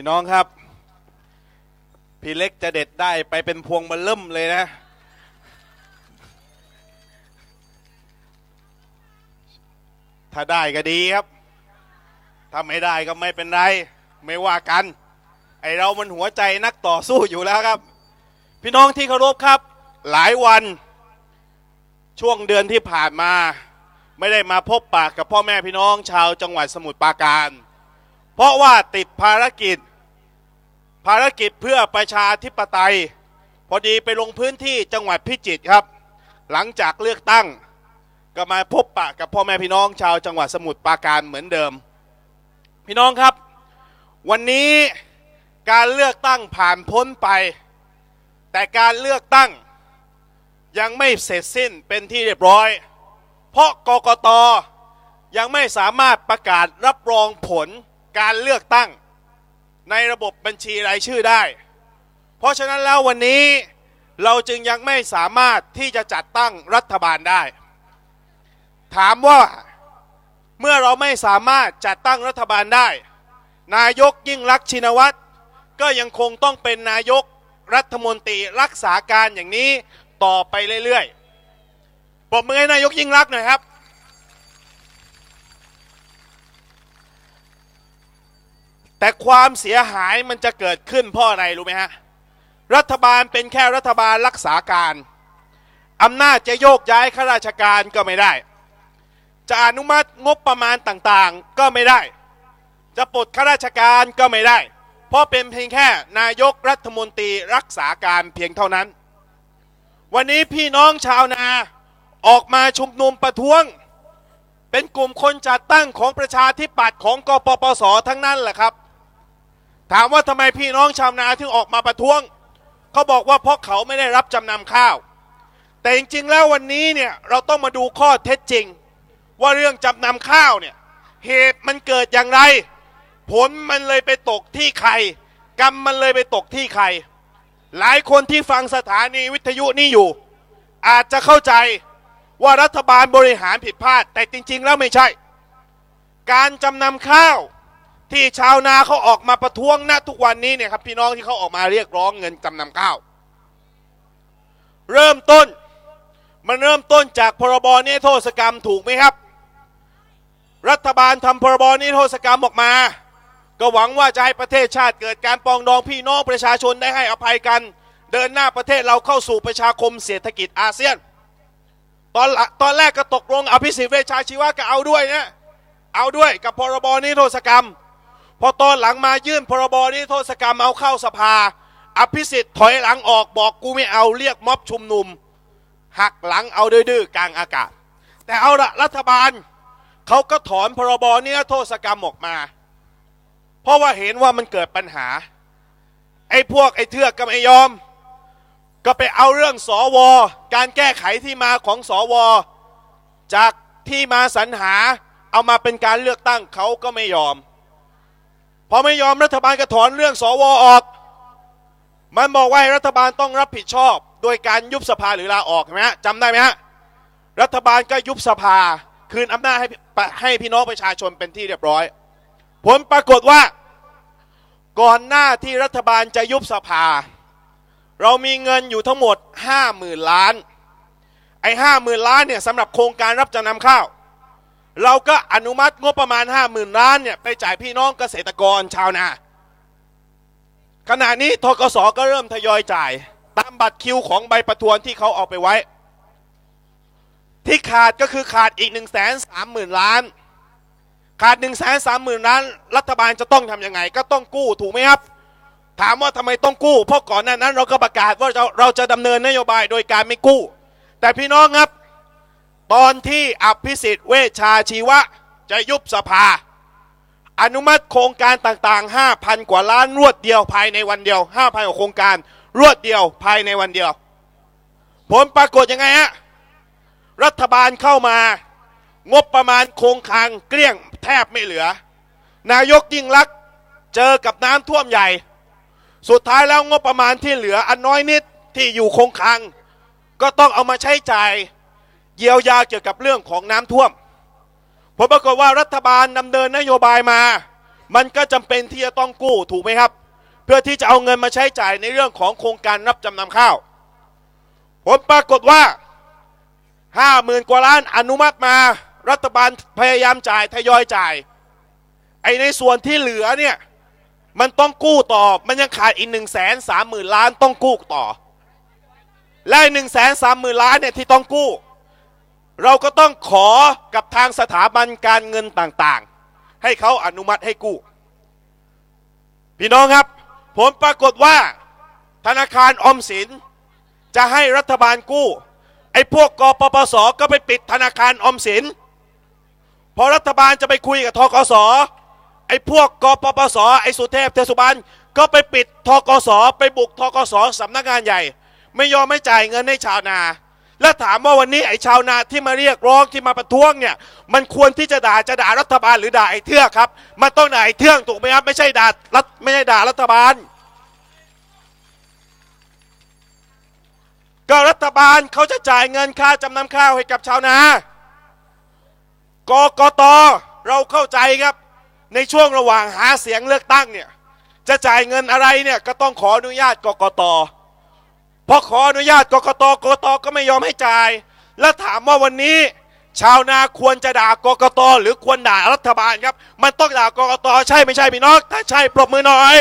พี่น้องครับ พี่เล็กจะเด็ดได้ไปเป็นพวงเบลเริ่มเลยนะ ถ้าได้ก็ดีครับ ถ้าไม่ได้ก็ไม่เป็นไร ไม่ว่ากัน ไอเรามันหัวใจนักต่อสู้อยู่แล้วครับ พี่น้องที่เคารพครับ หลายวันช่วงเดือนที่ผ่านมา ไม่ได้มาพบปากกับพ่อแม่พี่น้องชาวจังหวัดสมุทรปราการ เพราะว่าติดภารกิจ ภารกิจเพื่อประชาธิปไตย พอดีไปลงพื้นที่จังหวัดพิจิตรครับ หลังจากเลือกตั้ง ก็มาพบปะกับพ่อแม่พี่น้องชาวจังหวัดสมุทรปราการเหมือนเดิม พี่น้องครับ วันนี้การเลือกตั้งผ่านพ้นไป แต่การเลือกตั้งยังไม่เสร็จสิ้นเป็นที่เรียบร้อย เพราะกกตยังไม่สามารถประกาศรับรองผลการเลือกตั้ง ในระบบบัญชีรายชื่อได้ เพราะฉะนั้นแล้ววันนี้เราจึงยังไม่สามารถที่จะจัดตั้งรัฐบาลได้ ถามว่าเมื่อเราไม่สามารถจัดตั้งรัฐบาลได้ นายกยิ่งรักษณ์ชินวัตรก็ยังคงต้องเป็นนายกรัฐมนตรีรักษาการอย่างนี้ต่อไปเรื่อยๆปรบมือให้นายกยิ่งรักษณ์หน่อยครับ แต่ความเสียหายมันจะเกิดขึ้นเพราะอะไรรู้ไหมฮะ รัฐบาลเป็นแค่รัฐบาลรักษาการอำนาจจะโยกย้ายข้าราชการก็ไม่ได้ จะอนุมัติงบประมาณต่างๆก็ไม่ได้ จะปลดข้าราชการก็ไม่ได้ เพราะเป็นเพียงแค่นายกรัฐมนตรีรักษาการเพียงเท่านั้น วันนี้พี่น้องชาวนาออกมาชุมนุมประท้วง เป็นกลุ่มคนจัดตั้งของประชาธิปัตย์ของกปปสทั้งนั้นแหละครับ ถามว่าทำไมพี่น้องชาวนาถึงออกมาประท้วงเขาบอกว่าเพราะเขาไม่ได้รับจำนำข้าว แต่จริงๆแล้ววันนี้เนี่ยเราต้องมาดูข้อเท็จจริง ว่าเรื่องจำนำข้าวเนี่ยเหตุมันเกิดอย่างไร ผลมันเลยไปตกที่ใคร กรรมมันเลยไปตกที่ใคร หลายคนที่ฟังสถานีวิทยุนี้อยู่ อาจจะเข้าใจว่ารัฐบาลบริหารผิดพลาด แต่จริง ๆ แล้วไม่ใช่ การจำนำข้าว ที่ชาวนาเขาออกมาประท้วงณทุกวันนี้เนี่ยครับพี่น้องที่เขาออกมาเรียกร้องเงินจำนำข้าว เริ่มต้น มันเริ่มต้นจากพรบนิรโทษกรรมถูกไหมครับ รัฐบาลทำพรบนิรโทษกรรมออกมา ก็หวังว่าจะให้ประเทศชาติเกิดการปองดองพี่น้องประชาชนได้ให้อภัยกัน เดินหน้าประเทศเราเข้าสู่ประชาคมเศรษฐกิจอาเซียน ตอนตอนแรกก็ตกลงอภิสิทธิ์เวชชาชีวะก็เอาด้วยนะเอาด้วยกับพรบนิรโทษกรรม พอตอนหลังมายื่นพรบนิรโทษกรรมเอาเข้าสภา อภิสิทธิ์ถอยหลังออกบอกกูไม่เอาเรียกม็อบชุมนุม หักหลังเอาดื้อๆกลางอากาศ แต่เอาละรัฐบาลเขาก็ถอนพรบนิรโทษกรรมออกมา เพราะว่าเห็นว่ามันเกิดปัญหา ไอ้พวกไอ้เทือกก็ไม่ยอม ก็ไปเอาเรื่องสอวอการแก้ไขที่มาของสอวอจากที่มาสรรหาเอามาเป็นการเลือกตั้งเขาก็ไม่ยอม พอไม่ยอมรัฐบาลก็ถอนเรื่องสวออก มันบอกว่าให้รัฐบาลต้องรับผิดชอบ โดยการยุบสภาหรือลาออกใช่ไหมฮะจำได้ไหมฮะรัฐบาลก็ยุบสภาคืนอำนาจให้ให้พี่น้องประชาชนเป็นที่เรียบร้อย ผลปรากฏว่า ก่อนหน้าที่รัฐบาลจะยุบสภา เรามีเงินอยู่ทั้งหมด 5 0,000 ล้าน ไอ้ห้าหมื่นล้านเนี่ยสำหรับโครงการรับจำนำข้าว เราก็อนุมัติงบประมาณ 5 0,000 ล้านเนี่ยไปจ่ายพี่น้องเกษตรกรชาวนา ขณะนี้ทกสก็เริ่มทยอยจ่าย ตามบัตรคิวของใบประทวนที่เขาเอาไปไว้ ที่ขาดก็คือขาดอีก 1 3 0 0 0 0 ล้าน ขาด 1 3 0 0 0 0 ล้าน รัฐบาลจะต้องทำยังไง ก็ต้องกู้ถูกไหมครับ ถามว่าทำไมต้องกู้ เพราะก่อนหน้านั้นเราก็ประกาศว่าเราเราจะดำเนินนโยบายโดยการไม่กู้ แต่พี่น้องครับ ตอนที่อภิสิทธิ์เวชาชีวะ จะยุบสภา อนุมัติโครงการต่างๆ 5,000 กว่าล้านรวดเดียวภายในวันเดียว 5,000กว่าโครงการรวดเดียวภายในวันเดียว ผลปรากฏยังไงฮะ รัฐบาลเข้ามางบประมาณโครงคลังเกลี้ยงแทบไม่เหลือ นายกยิ่งลักษณ์เจอกับน้ำท่วมใหญ่ สุดท้ายแล้วงบประมาณที่เหลืออันน้อยนิดที่อยู่คงคลังก็ต้องเอามาใช้จ่าย เยียวยาเกี่ยวกับเรื่องของน้ำท่วมผลปรากฏว่ารัฐบาลดำเนินนโยบายมา มันก็จำเป็นที่จะต้องกู้ถูกไหมครับ เพื่อที่จะเอาเงินมาใช้จ่ายในเรื่องของโครงการรับจำนำข้าว ผลปรากฏว่าห้าหมื่นกว่าล้านอนุมัติมา รัฐบาลพยายามจ่ายทยอยจ่าย ไอในส่วนที่เหลือเนี่ย มันต้องกู้ต่อ มันยังขาดอีกหนึ่งแสนสามหมื่นล้านต้องกู้ต่อ และหนึ่งแสนสามหมื่นล้านเนี่ยที่ต้องกู้ เราก็ต้องขอกับทางสถาบันการเงินต่างๆ ให้เขาอนุมัติให้กู้ พี่น้องครับผลปรากฏว่า ธนาคารออมสิน จะให้รัฐบาลกู้ ไอ้พวกกปปสก็ไปปิดธนาคารออมสิน พอรัฐบาลจะไปคุยกับทกสไอ้พวกกปปสไอ้สุเทพเทศบาลก็ไปปิดทกสไปบุกทกสสำนักงานใหญ่ ไม่ยอมไม่จ่ายเงินให้ชาวนา แล้วถามว่าวันนี้ไอ้ชาวนาที่มาเรียกร้องที่มาประท้วงเนี่ย มันควรที่จะด่าจะด่ารัฐบาลหรือด่าไอ้เทือกครับมันต้องด่าไอ้เทือกถูกไหมครับไม่ใช่ด่ารัฐไม่ใช่ด่ารัฐบาล ก็รัฐบาลเขาจะจ่ายเงินค่าจำนำข้าวให้กับชาวนากกตเราเข้าใจครับ ในช่วงระหว่างหาเสียงเลือกตั้งเนี่ยจะจ่ายเงินอะไรเนี่ยก็ต้องขออนุญาตกกต พอขออนุญาตกกตกกตก็ไม่ยอมให้จ่าย แล้วถามว่าวันนี้ ชาวนาควรจะด่ากกตหรือควรด่ารัฐบาลครับ มันต้องด่ากกตใช่ไม่ใช่พี่น้องถ้าใช่ปรบมือหน่อย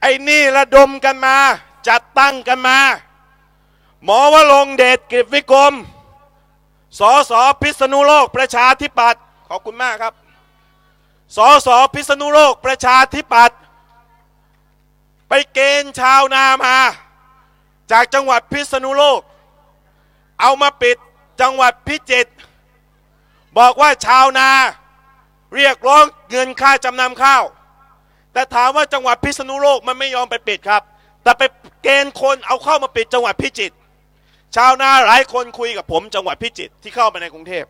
ไอ้นี่ระดมกันมา จัดตั้งกันมา หมอวรงเดชกิจวิกรมสอสอพิษณุโลกประชาธิปัตย์ขอบคุณมากครับ สอสอพิษณุโลกประชาธิปัตย์ไปเกณฑ์ชาวนามา จากจังหวัดพิษณุโลก เอามาปิดจังหวัดพิจิตรบอกว่าชาวนาเรียกร้องเงินค่าจำนำข้าว แต่ถามว่าจังหวัดพิษณุโลกมันไม่ยอมไปปิดครับ แต่ไปเกณฑ์คนเอาเข้ามาปิดจังหวัดพิจิตรชาวนาหลายคนคุยกับผมจังหวัดพิจิตรที่เข้ามาในกรุงเทพ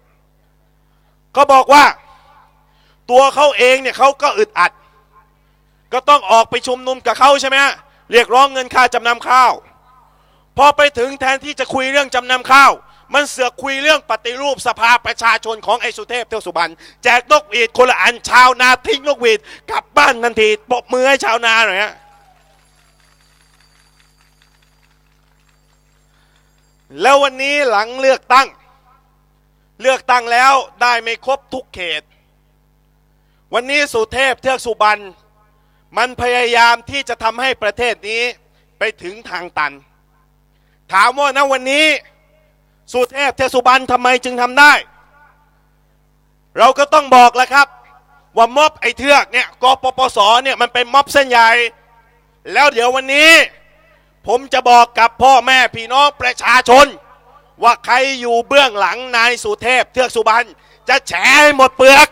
เขาบอกว่า ตัวเขาเองเนี่ยเขาก็อึดอัด ก็ต้องออกไปชุมนุมกับเขาใช่ไหมเรียกร้องเงินค่าจำนำข้าว พอไปถึงแทนที่จะคุยเรื่องจำนำข้าว มันเสือกคุยเรื่องปฏิรูปสภาประชาชนของไอ้สุเทพเทือกสุบรรณแจกนกหวีดคนละอันชาวนาทิ้งนกหวีดกลับบ้านทันทีปบมือให้ชาวนาหน่อยฮะแล้ววันนี้หลังเลือกตั้ง เลือกตั้งแล้วได้ไม่ครบทุกเขต วันนี้สุเทพเทือกสุบรรณมันพยายามที่จะทำให้ประเทศนี้ไปถึงทางตัน ถามว่านะวันนี้ สุเทพเทือกสุบรรณทำไมจึงทำได้ เราก็ต้องบอกแล้วครับ ว่าม็อบไอ้เทือกเนี่ยกปปสเนี่ยมันเป็นม็อบเส้นใหญ่ แล้วเดี๋ยววันนี้ ผมจะบอกกับพ่อแม่พี่น้องประชาชน ว่าใครอยู่เบื้องหลังนายสุเทพเทือกสุบรรณจะแฉให้หมดเปลือก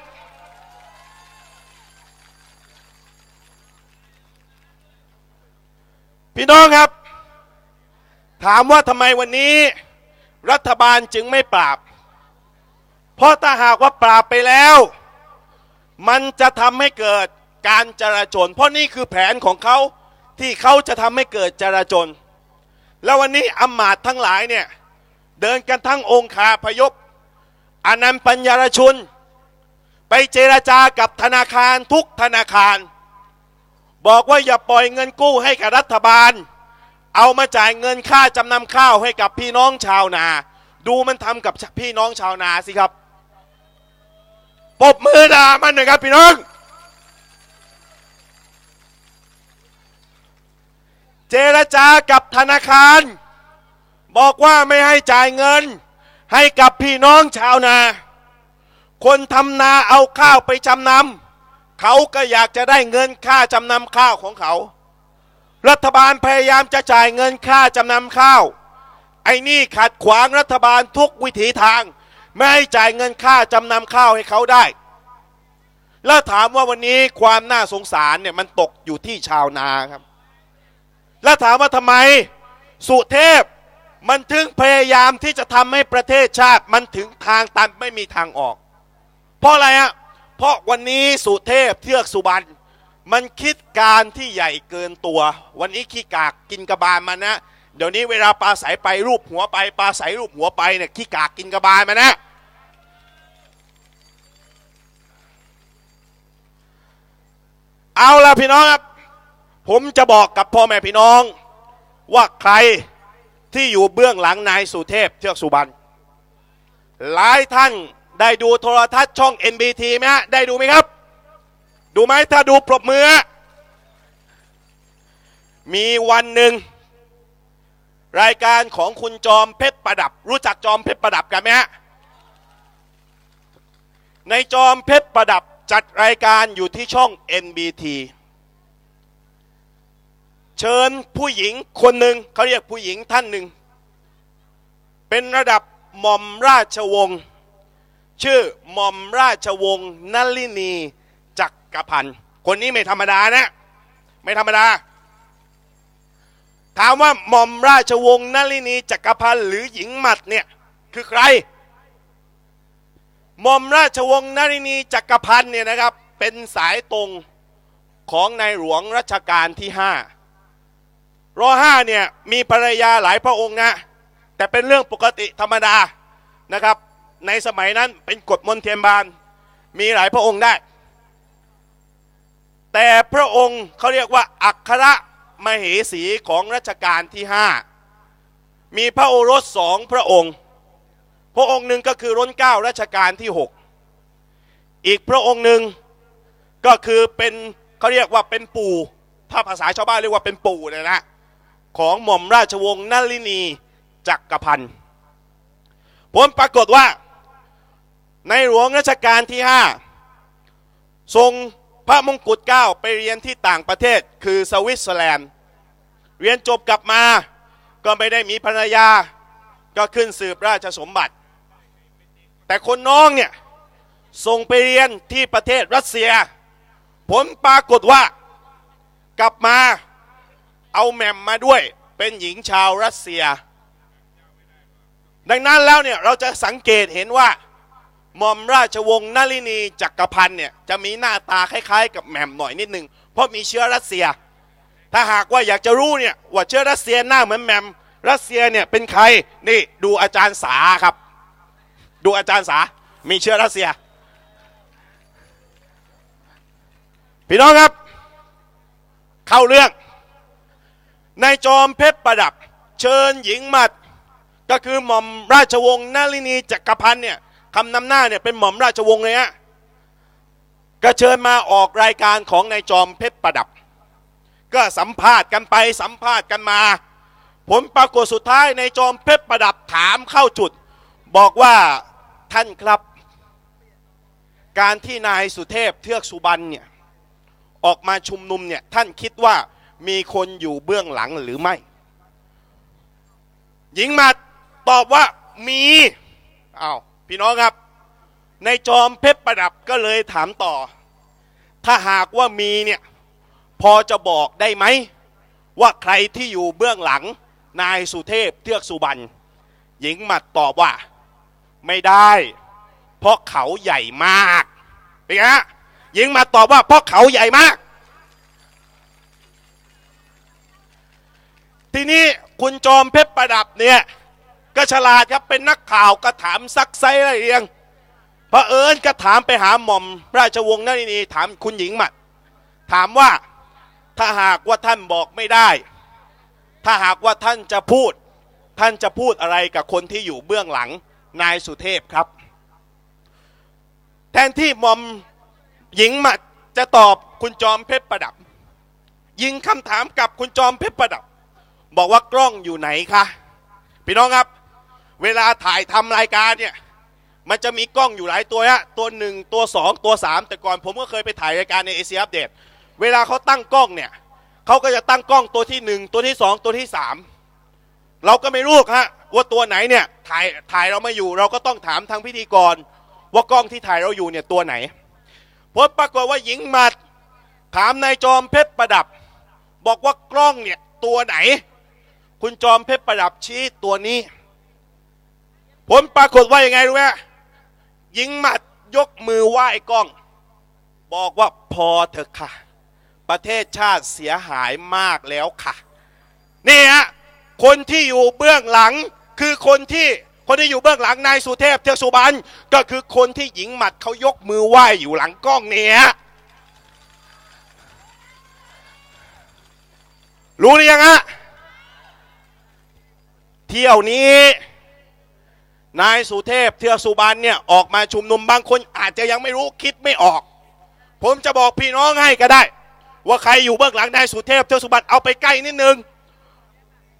พี่น้องครับ ถามว่าทำไมวันนี้ รัฐบาลจึงไม่ปราบ เพราะถ้าหากว่าปราบไปแล้ว มันจะทำให้เกิดการจราจน เพราะนี่คือแผนของเขาที่เขาจะทำให้เกิดจราจน แล้ววันนี้อำมาตย์ทั้งหลายเนี่ย เดินกันทั้งองค์คาพยพอนันต์ปัญญารชุน ไปเจรจากับธนาคารทุกธนาคาร บอกว่าอย่าปล่อยเงินกู้ให้กับรัฐบาล เอามาจ่ายเงินค่าจำนำข้าวให้กับพี่น้องชาวนา ดูมันทำกับพี่น้องชาวนาสิครับปบมือด่ามันหน่อยครับพี่น้อง เจรจากับธนาคาร บอกว่าไม่ให้จ่ายเงิน ให้กับพี่น้องชาวนา คนทำนาเอาข้าวไปจำนำ เขาก็อยากจะได้เงินค่าจำนำข้าวของเขา รัฐบาลพยายามจะจ่ายเงินค่าจำนำข้าว ไอ้นี่ขัดขวางรัฐบาลทุกวิถีทาง ไม่ให้จ่ายเงินค่าจำนำข้าวให้เขาได้ แล้วถามว่าวันนี้ความน่าสงสารเนี่ยมันตกอยู่ที่ชาวนาครับ แล้วถามว่าทำไมสุเทพมันถึงพยายามที่จะทำให้ประเทศชาติมันถึงทางตันไม่มีทางออก เพราะอะไรฮะ เพราะวันนี้สุเทพเทือกสุบรรณมันคิดการที่ใหญ่เกินตัว วันนี้ขี้กากกินกระบาลมานะ เดี๋ยวนี้เวลาปลาใสไปรูปหัวไปปลาใสรูปหัวไปเนี่ยขี้กากกินกระบาลมานะ เอาละพี่น้องครับผมจะบอกกับพ่อแม่พี่น้อง ว่าใครที่อยู่เบื้องหลังนายสุเทพเทือกสุบรรณหลายท่าน ได้ดูโทรทัศน์ช่อง NBT ไหมฮะ ได้ดูไหมครับ ดูไหมถ้าดูปรบมือ มีวันหนึ่ง รายการของคุณจอมเพชรประดับ รู้จักจอมเพชรประดับกันไหมฮะ ในจอมเพชรประดับจัดรายการอยู่ที่ช่อง NBT เชิญผู้หญิงคนหนึ่งเขาเรียกผู้หญิงท่านหนึ่ง เป็นระดับหม่อมราชวงศ์ ชื่อหม่อมราชวงศ์นลินีจักรพันธ์คนนี้ไม่ธรรมดานะ ไม่ธรรมดา ถามว่าหม่อมราชวงศ์นลินีจักรพันธ์หรือหญิงหมัดเนี่ยคือใครหม่อมราชวงศ์นรินีจักรพันธ์เนี่ยนะครับ เป็นสายตรงของในหลวงรัชกาลที่ห้ารอห้าเนี่ยมีภรรยาหลายพระองค์นะแต่เป็นเรื่องปกติธรรมดานะครับ ในสมัยนั้นเป็นกฎมนเทียนบานมีหลายพระองค์ได้ แต่พระองค์เขาเรียกว่า อัครมเหสีของรัชกาลที่ห้ามีพระโอรสสองพระองค์ พระองค์หนึ่งก็คือร้นเก้ารัชกาลที่6อีกพระองค์หนึ่งก็คือเป็นเขาเรียกว่าเป็นปู่ถ้าภาษาชาวบ้านเรียกว่าเป็นปู่เลยนะของหม่อมราชวงศ์นลินีจักรพันธ์ผลปรากฏว่า ในหลวงรัชกาลที่ 5 ทรงพระมงกุฎเกล้าไปเรียนที่ต่างประเทศคือสวิตเซอร์แลนด์ เรียนจบกลับมาก็ไม่ได้มีภรรยา ก็ขึ้นสืบราชสมบัติ แต่คนน้องเนี่ยส่งไปเรียนที่ประเทศรัสเซีย ผลปรากฏว่ากลับมาเอาแหม่มมาด้วยเป็นหญิงชาวรัสเซีย ดังนั้นแล้วเนี่ยเราจะสังเกตเห็นว่า หม่อมราชวงศ์นลินีจักรพันธ์เนี่ยจะมีหน้าตาคล้ายๆ กับแหม่มหน่อยนิดนึงเพราะมีเชื้อรัสเซีย ถ้าหากว่าอยากจะรู้เนี่ยว่าเชื้อรัสเซียหน้าเหมือนแหม่มรัสเซียเนี่ยเป็นใครนี่ดูอาจารย์สาครับ ดูอาจารย์สา มีเชื้อรัสเซีย พี่น้องครับ เข้าเรื่องในจอมเพชรประดับ เชิญหญิงมัด ก็คือหม่อมราชวงศ์นลินีจักรพันธ์เนี่ย คำนำหน้าเนี่ยเป็นหม่อมราชวงศ์เลยฮะก็เชิญมาออกรายการของนายจอมเพชรประดับ ก็สัมภาษณ์กันไปสัมภาษณ์กันมา ผลปรากฏสุดท้ายในจอมเพชรประดับถามเข้าจุด บอกว่าท่านครับ การที่นายสุเทพเทือกสุบรรณเนี่ยออกมาชุมนุมเนี่ยท่านคิดว่ามีคนอยู่เบื้องหลังหรือไม่ หญิงมาตอบว่ามีอ้าว พี่น้องครับ ในจอมเพชรประดับก็เลยถามต่อ ถ้าหากว่ามีเนี่ยพอจะบอกได้ไหม ว่าใครที่อยู่เบื้องหลังนายสุเทพเทือกสุบรรณหญิงหมัดตอบว่า ไม่ได้ เพราะเขาใหญ่มากเป็นไงฮะหญิงหมัดตอบว่าเพราะเขาใหญ่มาก ทีนี้คุณจอมเพชรประดับเนี่ย ก็ฉลาดครับเป็นนักข่าวก็ถามซักไซอะไรเรียงพระเอิญก็ถามไปหาหม่อม ราชวงศ์นั่นนี่ถามคุณหญิงหมัด ถามว่าถ้าหากว่าท่านบอกไม่ได้ ถ้าหากว่าท่านจะพูด ท่านจะพูดอะไรกับคนที่อยู่เบื้องหลังนายสุเทพครับ แทนที่หม่อมหญิงหมัดจะตอบคุณจอมเพชรประดับ ยิงคำถามกับคุณจอมเพชรประดับ บอกว่ากล้องอยู่ไหนคะพี่น้องครับ เวลาถ่ายทำรายการเนี่ย มันจะมีกล้องอยู่หลายตัวฮะตัวหนึ่งตัวสองตัวสามแต่ก่อนผมก็เคยไปถ่ายรายการในเอเชียอัปเดตเวลาเขาตั้งกล้องเนี่ยเขาก็จะตั้งกล้องตัวที่หนึ่งตัวที่สองตัวที่สามเราก็ไม่รู้ฮะว่าตัวไหนเนี่ยถ่ายถ่ายเราไม่อยู่ เราก็ต้องถามทางพิธีกร ว่ากล้องที่ถ่ายเราอยู่เนี่ยตัวไหนผลปรากฏว่าหญิงมาถามนายจอมเพชรประดับ บอกว่ากล้องเนี่ยตัวไหน คุณจอมเพชรประดับชี้ตัวนี้ ผลปรากฏว่ายังไงรู้ไหมหญิงหมัดยกมือไหว้กล้อง บอกว่าพอเถอะค่ะ ประเทศชาติเสียหายมากแล้วค่ะ นี่ฮะคนที่อยู่เบื้องหลังคือคนที่คนที่อยู่เบื้องหลังนายสุเทพเทือกสุบรรณก็คือคนที่หญิงหมัดเขายกมือไหว้อยู่หลังกล้องเนี่ยรู้หรือยังฮะเที่ยวนี้ นายสุเทพเทือกสุบานเนี่ยออกมาชุมนุมบางคนอาจจะยังไม่รู้คิดไม่ออก ผมจะบอกพี่น้องให้ก็ได้ ว่าใครอยู่เบื้องหลังนายสุเทพเทือกสุบานเอาไปใกล้นิดนึง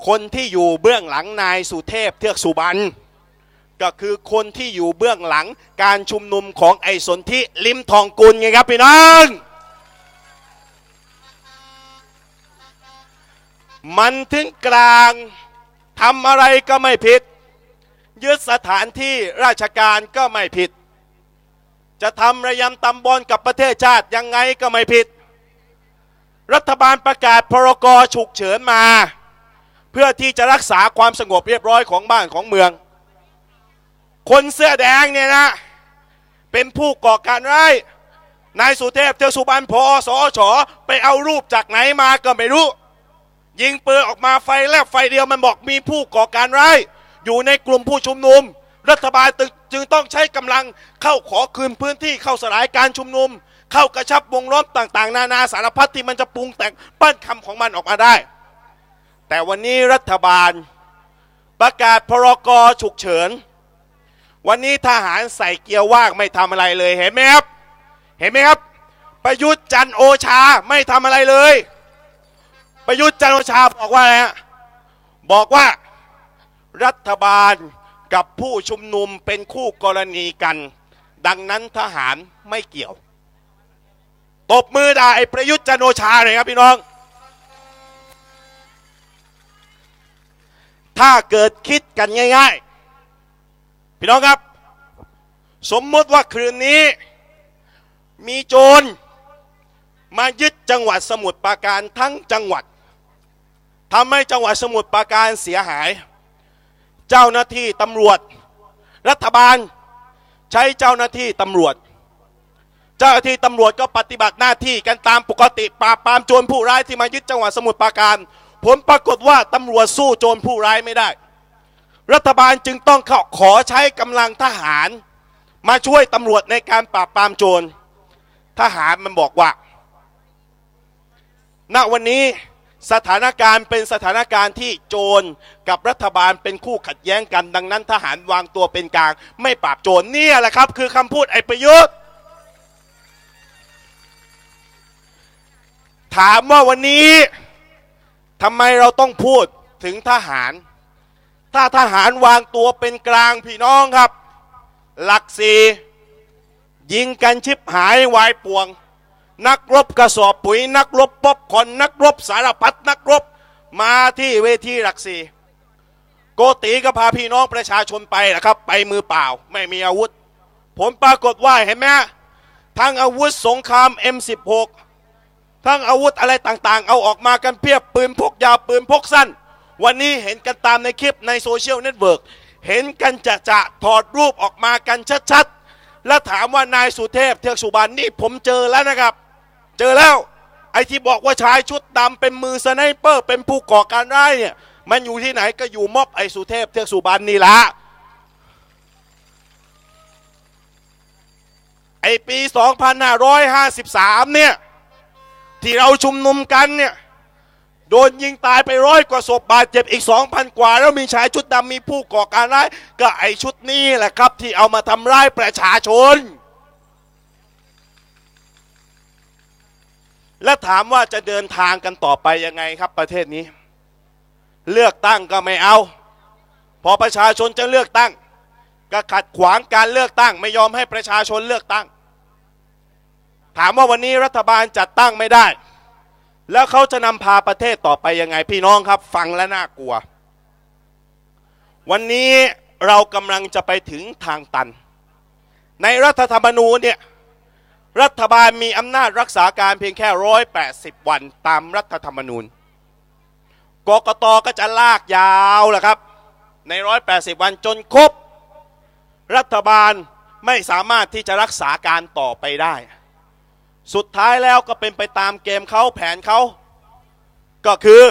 คนที่อยู่เบื้องหลังนายสุเทพเทือกสุบานก็คือคนที่อยู่เบื้องหลังการชุมนุมของไอ้สนธิลิมทองกุลไงครับพี่น้องมันถึงกลางทำอะไรก็ไม่ผิด ยึดสถานที่ราชการก็ไม่ผิด จะทำระยำตำบอลกับประเทศชาติยังไงก็ไม่ผิด รัฐบาลประกาศพรกฉุกเฉินมา เพื่อที่จะรักษาความสงบเรียบร้อยของบ้านของเมือง คนเสื้อแดงเนี่ยนะเป็นผู้ก่อการร้ายนายสุเทพเทือกสุบรรณพอสอชอไปเอารูปจากไหนมาก็ไม่รู้ ยิงปืนออกมาไฟแลบไฟเดียวมันบอกมีผู้ก่อการร้าย อยู่ในกลุ่มผู้ชุมนุม รัฐบาลจึงต้องใช้กำลังเข้าขอคืนพื้นที่เข้าสลายการชุมนุม เข้ากระชับวงล้อมต่าง ๆ นานาสารพัดที่มันจะปรุงแต่งปั้นคำของมันออกมาได้ แต่วันนี้รัฐบาลประกาศพรกฉุกเฉิน วันนี้ทหารใส่เกียร์ว่างไม่ทำอะไรเลยเห็นไหมครับ เห็นไหมครับ ประยุทธ์จันโอชาไม่ทำอะไรเลย ประยุทธ์จันโอชาบอกว่าอะไรฮะบอกว่า รัฐบาลกับผู้ชุมนุมเป็นคู่กรณีกัน ดังนั้นทหารไม่เกี่ยว ตบมือด่าไอ้ประยุทธ์จันโอชาเลยครับพี่น้อง ถ้าเกิดคิดกันง่ายๆ พี่น้องครับ สมมติว่าคืนนี้ มีโจรมายึดจังหวัดสมุทรปราการทั้งจังหวัดทำให้จังหวัดสมุทรปราการเสียหาย เจ้าหน้าที่ตำรวจ รัฐบาลใช้เจ้าหน้าที่ตำรวจ เจ้าหน้าที่ตำรวจก็ปฏิบัติหน้าที่กันตามปกติปราบปรามโจรผู้ร้ายที่มายึดจังหวัดสมุทรปราการ ผลปรากฏว่าตำรวจสู้โจรผู้ร้ายไม่ได้ รัฐบาลจึงต้องเข้าขอใช้กำลังทหาร มาช่วยตำรวจในการปราบปรามโจร ทหารมันบอกว่า ณวันนี้ สถานการณ์เป็นสถานการณ์ที่โจรกับรัฐบาลเป็นคู่ขัดแย้งกัน ดังนั้นทหารวางตัวเป็นกลาง ไม่ปราบโจรเนี่ยแหละครับ คือคำพูดไอ้ประยุทธ์ถามว่าวันนี้ทำไมเราต้องพูดถึงทหาร ถ้าทหารวางตัวเป็นกลางพี่น้องครับ หลักสี่ยิงกันชิบหายวายป่วง นักรบกระสอบปุ๋ย นักรบป๊อปคอนนักรบสารพัดนักรบมาที่เวทีหลักสี่โกตีก็พาพี่น้องประชาชนไปนะครับ ไปมือเปล่าไม่มีอาวุธผลปรากฏว่าเห็นไหมทั้งอาวุธสงคราม M16 ทั้งอาวุธอะไรต่างๆ เอาออกมากันเพียบปืนพกยาวปืนพกสั้น วันนี้เห็นกันตามในคลิปในโซเชียลเน็ตเวิร์กเห็นกันจะจะถอดรูปออกมากันชัดๆ แล้วถามว่านายสุเทพเทือกสุบานนี่ผมเจอแล้วนะครับ เจอแล้ว ไอ้ที่บอกว่าชายชุดดำเป็นมือสไนเปอร์ เป็นผู้ก่อการร้ายเนี่ย มันอยู่ที่ไหนก็อยู่ม็อบไอ้สุเทพเทือกสุบานนี่ละไอ้ปี 2553 เนี่ย ที่เราชุมนุมกันเนี่ย โดนยิงตายไปร้อยกว่าศพบาดเจ็บอีก 2,000 กว่า แล้วมีชายชุดดำมีผู้ก่อการร้าย ก็ไอชุดนี้แหละครับที่เอามาทำร้ายประชาชน และถามว่าจะเดินทางกันต่อไปยังไงครับประเทศนี้ เลือกตั้งก็ไม่เอา พอประชาชนจะเลือกตั้ง ก็ขัดขวางการเลือกตั้ง ไม่ยอมให้ประชาชนเลือกตั้ง ถามว่าวันนี้รัฐบาลจัดตั้งไม่ได้ แล้วเขาจะนำพาประเทศต่อไปยังไงพี่น้องครับ ฟังและน่ากลัว วันนี้เรากำลังจะไปถึงทางตัน ในรัฐธรรมนูญเนี่ย รัฐบาลมีอำนาจรักษาการเพียงแค่ร้อยแปดสิบวันตามรัฐธรรมนูญ กกตก็จะลากยาวแหละครับ ในร้อยแปดสิบวันจนครบ รัฐบาลไม่สามารถที่จะรักษาการต่อไปได้ สุดท้ายแล้วก็เป็นไปตามเกมเขาแผนเขา ก็คือ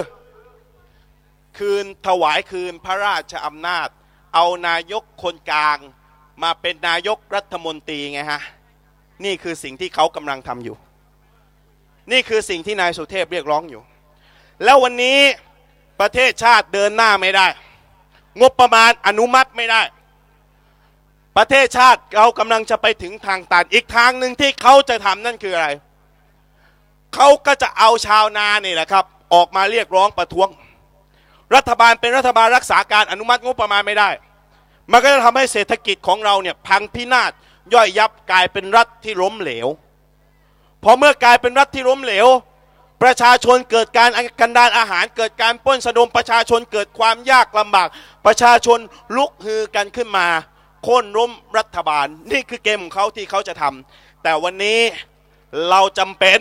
คืนถวายคืนพระราชอำนาจ เอานายกคนกลาง มาเป็นนายกรัฐมนตรีไงฮะ นี่คือสิ่งที่เขากำลังทำอยู่ นี่คือสิ่งที่นายสุเทพเรียกร้องอยู่ แล้ววันนี้ประเทศชาติเดินหน้าไม่ได้ งบประมาณอนุมัติไม่ได้ ประเทศชาติเรากำลังจะไปถึงทางตันอีกทางหนึ่งที่เขาจะทำนั่นคืออะไร เขาก็จะเอาชาวนานี่แหละครับ ออกมาเรียกร้องประท้วง รัฐบาลเป็นรัฐบาลรักษาการอนุมัติงบประมาณไม่ได้ มันก็จะทำให้เศรษฐกิจของเราเนี่ยพังพินาศ ย่อยยับกลายเป็นรัฐที่ล้มเหลวพอเมื่อกลายเป็นรัฐที่ล้มเหลว ประชาชนเกิดการกันดานอาหาร เกิดการป้นสะดมประชาชนเกิดความยากลำบาก ประชาชนลุกฮือกันขึ้นมาโค่นล้มรัฐบาล นี่คือเกมของเขาที่เขาจะทำแต่วันนี้เราจำเป็น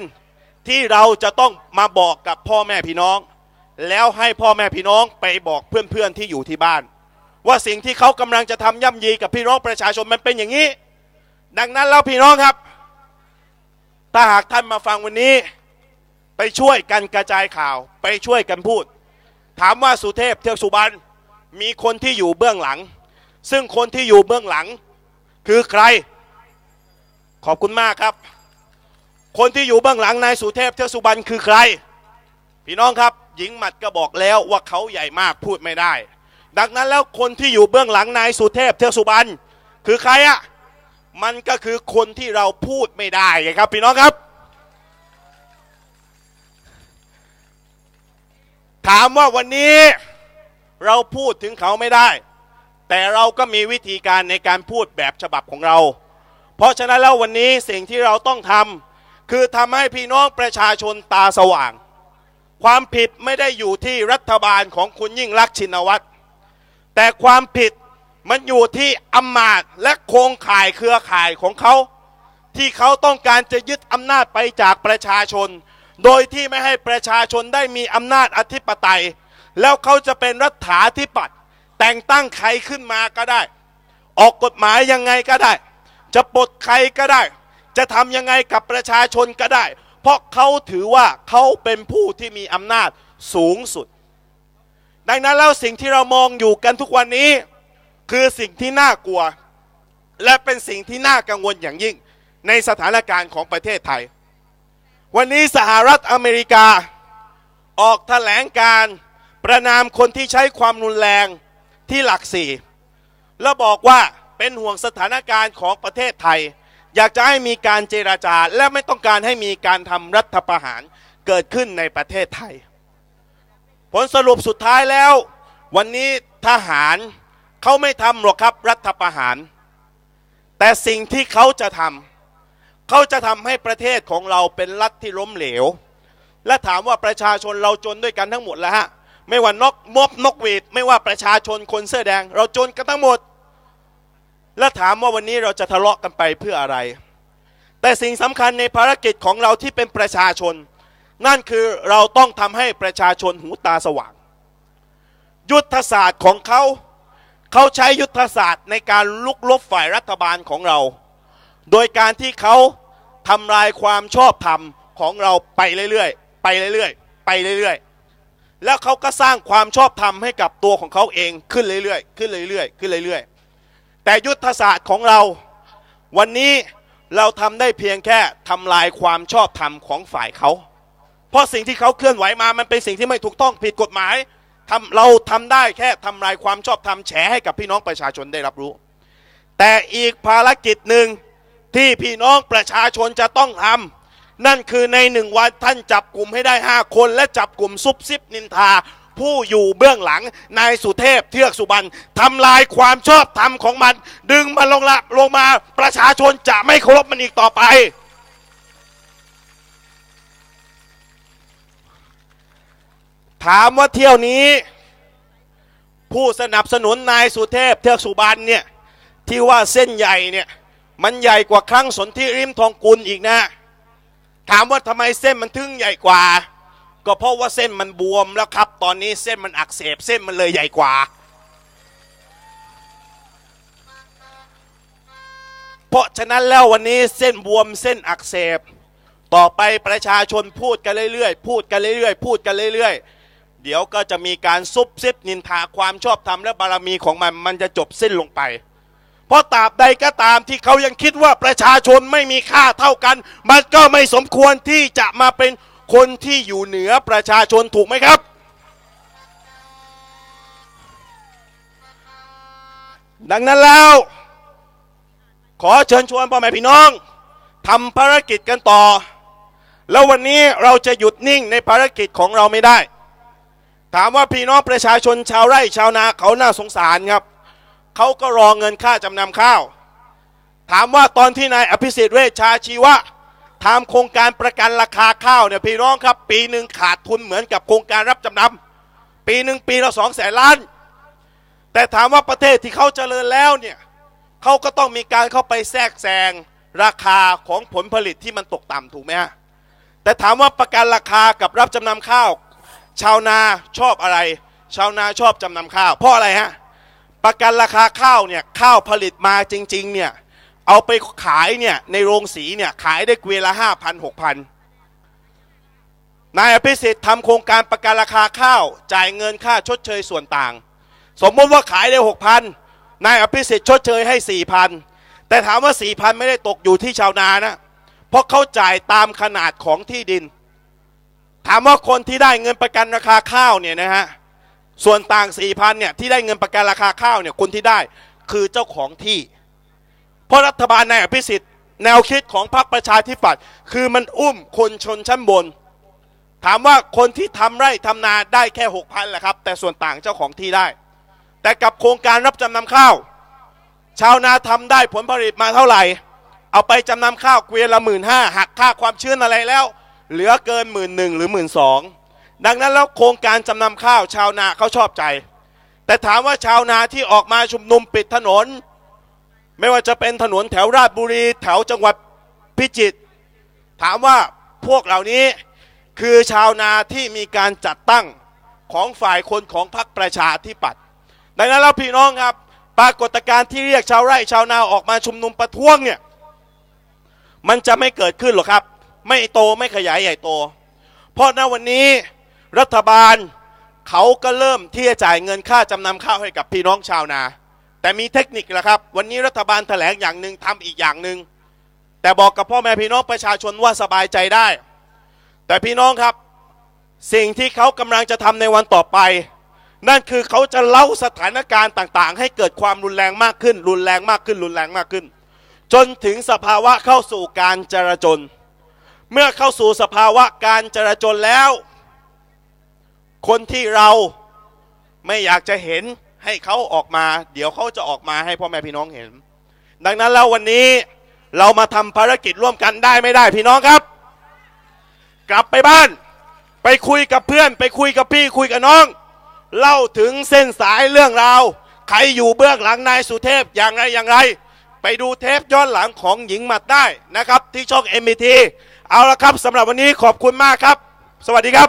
ที่เราจะต้องมาบอกกับพ่อแม่พี่น้อง แล้วให้พ่อแม่พี่น้องไปบอกเพื่อนๆที่อยู่ที่บ้าน ว่าสิ่งที่เขากำลังจะทำย่ำยีกับพี่น้องประชาชนมันเป็นอย่างนี้ ดังนั้นแล้วพี่น้องครับ ถ้าหากท่านมาฟังวันนี้ ไปช่วยกันกระจายข่าว ไปช่วยกันพูด ถามว่าสุเทพเทือกสุบรรณมีคนที่อยู่เบื้องหลัง ซึ่งคนที่อยู่เบื้องหลัง คือใคร ขอบคุณมากครับ คนที่อยู่เบื้องหลังนายสุเทพเทือกสุบรรณคือใคร พี่น้องครับ หญิงหมัดก็บอกแล้วว่าเขาใหญ่มากพูดไม่ได้ ดังนั้นแล้วคนที่อยู่เบื้องหลังนายสุเทพเทือกสุบรรณคือใครอะ มันก็คือคนที่เราพูดไม่ได้ไงครับพี่น้องครับ ถามว่าวันนี้เราพูดถึงเขาไม่ได้ แต่เราก็มีวิธีการในการพูดแบบฉบับของเรา เพราะฉะนั้นแล้ววันนี้สิ่งที่เราต้องทำคือทำให้พี่น้องประชาชนตาสว่าง ความผิดไม่ได้อยู่ที่รัฐบาลของคุณยิ่งรักษณ์ชินวัตรแต่ความผิด มันอยู่ที่อำนาจและโครงข่ายเครือข่ายของเขา ที่เขาต้องการจะยึดอำนาจไปจากประชาชน โดยที่ไม่ให้ประชาชนได้มีอำนาจอธิปไตย แล้วเขาจะเป็นรัฐาธิปัตย์แต่งตั้งใครขึ้นมาก็ได้ ออกกฎหมายยังไงก็ได้ จะปลดใครก็ได้ จะทำยังไงกับประชาชนก็ได้ เพราะเขาถือว่าเขาเป็นผู้ที่มีอำนาจสูงสุด ดังนั้นแล้วสิ่งที่เรามองอยู่กันทุกวันนี้ คือสิ่งที่น่ากลัว และเป็นสิ่งที่น่ากังวลอย่างยิ่ง ในสถานการณ์ของประเทศไทย วันนี้สหรัฐอเมริกา ออกแถลงการประนามคนที่ใช้ความรุนแรงที่หลักสี่แล้วบอกว่าเป็นห่วงสถานการณ์ของประเทศไทย อยากจะให้มีการเจราจา และไม่ต้องการให้มีการทำรัฐประหารเกิดขึ้นในประเทศไทย ผลสรุปสุดท้ายแล้ว วันนี้ทหาร เขาไม่ทำหรอกครับรัฐประหาร แต่สิ่งที่เขาจะทำเขาจะทำให้ประเทศของเราเป็นรัฐที่ล้มเหลว และถามว่าประชาชนเราจนด้วยกันทั้งหมดแล้วฮะไม่ว่านกมบนกหวีดไม่ว่าประชาชนคนเสื้อแดง เราจนกันทั้งหมด และถามว่าวันนี้เราจะทะเลาะกันไปเพื่ออะไร แต่สิ่งสำคัญในภารกิจของเราที่เป็นประชาชน นั่นคือเราต้องทำให้ประชาชนหูตาสว่าง ยุทธศาสตร์ของเขา เขาใช้ยุทธศาสตร์ในการลุกลบฝ่ายรัฐบาลของเรา โดยการที่เขาทำลายความชอบธรรมของเราไปเรื่อยๆ ไปเรื่อยๆ ไปเรื่อยๆ แล้วเขาก็สร้างความชอบธรรมให้กับตัวของเขาเองขึ้นเรื่อยๆ ขึ้นเรื่อยๆ ขึ้นเรื่อยๆ แต่ยุทธศาสตร์ของเรา วันนี้เราทำได้เพียงแค่ทำลายความชอบธรรมของฝ่ายเขา เพราะสิ่งที่เขาเคลื่อนไหวมา มันเป็นสิ่งที่ไม่ถูกต้องผิดกฎหมาย ทำเราทำได้แค่ทำลายความชอบธรรมแฉให้กับพี่น้องประชาชนได้รับรู้ แต่อีกภารกิจหนึ่งที่พี่น้องประชาชนจะต้องทำนั่นคือในหนึ่งวันท่านจับกลุ่มให้ได้ 5 คน และจับกลุ่มซุบซิบนินทา ผู้อยู่เบื้องหลังนายสุเทพเทือกสุบรรณทำลายความชอบธรรมของมัน ดึงมันลงละลงมาประชาชนจะไม่เคารพมันอีกต่อไป ถามว่าเที่ยวนี้ ผู้สนับสนุนนายสุเทพเทือกสุบรรณเนี่ยที่ว่าเส้นใหญ่เนี่ยมันใหญ่กว่าครั้งสนธิริมทองกุลอีกนะ ถามว่าทำไมเส้นมันถึงใหญ่กว่า ก็เพราะว่าเส้นมันบวมแล้วครับ ตอนนี้เส้นมันอักเสบเส้นมันเลยใหญ่กว่า เพราะฉะนั้นแล้ววันนี้เส้นบวมเส้นอักเสบ ต่อไปประชาชนพูดกันเรื่อยๆ พูดกันเรื่อยๆ พูดกันเรื่อยๆ เดี๋ยวก็จะมีการซุบซิบนินทาความชอบธรรมและบารมีของมันมันจะจบสิ้นลงไป เพราะตราบใดก็ตามที่เขายังคิดว่าประชาชนไม่มีค่าเท่ากัน มันก็ไม่สมควรที่จะมาเป็นคนที่อยู่เหนือประชาชนถูกไหมครับ ดังนั้นแล้ว ขอเชิญชวนพ่อแม่พี่น้องทำภารกิจกันต่อ แล้ววันนี้เราจะหยุดนิ่งในภารกิจของเราไม่ได้ ถามว่าพี่น้องประชาชนชาวไร่ชาวนาเขาน่าสงสารครับ เขาก็รอเงินค่าจำนำข้าว ถามว่าตอนที่นายอภิสิทธิ์เวชชาชีวะทำโครงการประกันราคาข้าวเนี่ยพี่น้องครับ ปีหนึ่งขาดทุนเหมือนกับโครงการรับจำนำปีหนึ่งปีละสองแสนล้าน แต่ถามว่าประเทศที่เขาเจริญแล้วเนี่ยเขาก็ต้องมีการเข้าไปแทรกแซงราคาของผลผลิตที่มันตกต่ำถูกไหมฮะแต่ถามว่าประกันราคากับรับจำนำข้าว ชาวนาชอบอะไร ชาวนาชอบจำนำข้าวเพราะอะไรฮะประกันราคาข้าวเนี่ยข้าวผลิตมาจริงๆเนี่ยเอาไปขายเนี่ยในโรงสีเนี่ยขายได้เกวียนละห้าพันหกพันนายอภิสิทธิ์ทำโครงการประกันราคาข้าวจ่ายเงินค่าชดเชยส่วนต่าง สมมติว่าขายได้หกพันนายอภิสิทธิ์ชดเชยให้สี่พันแต่ถามว่าสี่พันไม่ได้ตกอยู่ที่ชาวนานะเพราะเขาจ่ายตามขนาดของที่ดิน ถามว่าคนที่ได้เงินประกันราคาข้าวเนี่ยนะฮะส่วนต่าง4ี่พันเนี่ยที่ได้เงินประกันราคาข้าวเนี่ยคนที่ได้คือเจ้าของที่ เพราะรัฐบาลนายอภิสิทธิ์แนวคิดของพรรคประชาธิปัตย์คือมันอุ้มคนชนชั้นบน ถามว่าคนที่ทำไร่ทำนาได้แค่หกพันแหละครับ แต่ส่วนต่างเจ้าของที่ได้ แต่กับโครงการรับจำนำข้าว ชาวนาทำได้ผลผลิตมาเท่าไหร่ เอาไปจำนำข้าวเกวียนละหมื่นห้าหักค่าความชื้นอะไรแล้ว เหลือเกินหมื่นหนึ่งหรือหมื่นสองดังนั้นแล้วโครงการจำนำข้าวชาวนาเขาชอบใจ แต่ถามว่าชาวนาที่ออกมาชุมนุมปิดถนน ไม่ว่าจะเป็นถนนแถวราชบุรีแถวจังหวัดพิจิตรถามว่าพวกเหล่านี้คือชาวนาที่มีการจัดตั้งของฝ่ายคนของพรรคประชาธิปัตย์ดังนั้นแล้วพี่น้องครับ ปรากฏการณ์ที่เรียกชาวไร่ชาวนาออกมาชุมนุมประท้วงเนี่ยมันจะไม่เกิดขึ้นหรอกครับ ไม่โตไม่ขยายใหญ่โต เพราะณวันนี้รัฐบาลเขาก็เริ่มที่จะจ่ายเงินค่าจำนำข้าวให้กับพี่น้องชาวนา แต่มีเทคนิคละครับ วันนี้รัฐบาลแถลงอย่างหนึ่งทำอีกอย่างหนึ่งแต่บอกกับพ่อแม่พี่น้องประชาชนว่าสบายใจได้ แต่พี่น้องครับสิ่งที่เขากำลังจะทำในวันต่อไป นั่นคือเขาจะเล่าสถานการณ์ต่างๆ ให้เกิดความรุนแรงมากขึ้น รุนแรงมากขึ้น รุนแรงมากขึ้น จนถึงสภาวะเข้าสู่การจราจน เมื่อเข้าสู่สภาวะการจราจนแล้ว คนที่เราไม่อยากจะเห็นให้เขาออกมา เดี๋ยวเขาจะออกมาให้พ่อแม่พี่น้องเห็น ดังนั้นแล้ววันนี้เรามาทำภารกิจร่วมกันได้ไม่ได้พี่น้องครับ กลับไปบ้าน ไปคุยกับเพื่อน ไปคุยกับพี่คุยกับน้อง เล่าถึงเส้นสายเรื่องราวใครอยู่เบื้องหลังนายสุเทพอย่างไรอย่างไร ไปดูเทปย้อนหลังของหญิงหมัดได้นะครับ ที่ช่อง MBT เอาละครับสำหรับวันนี้ขอบคุณมากครับ สวัสดีครับ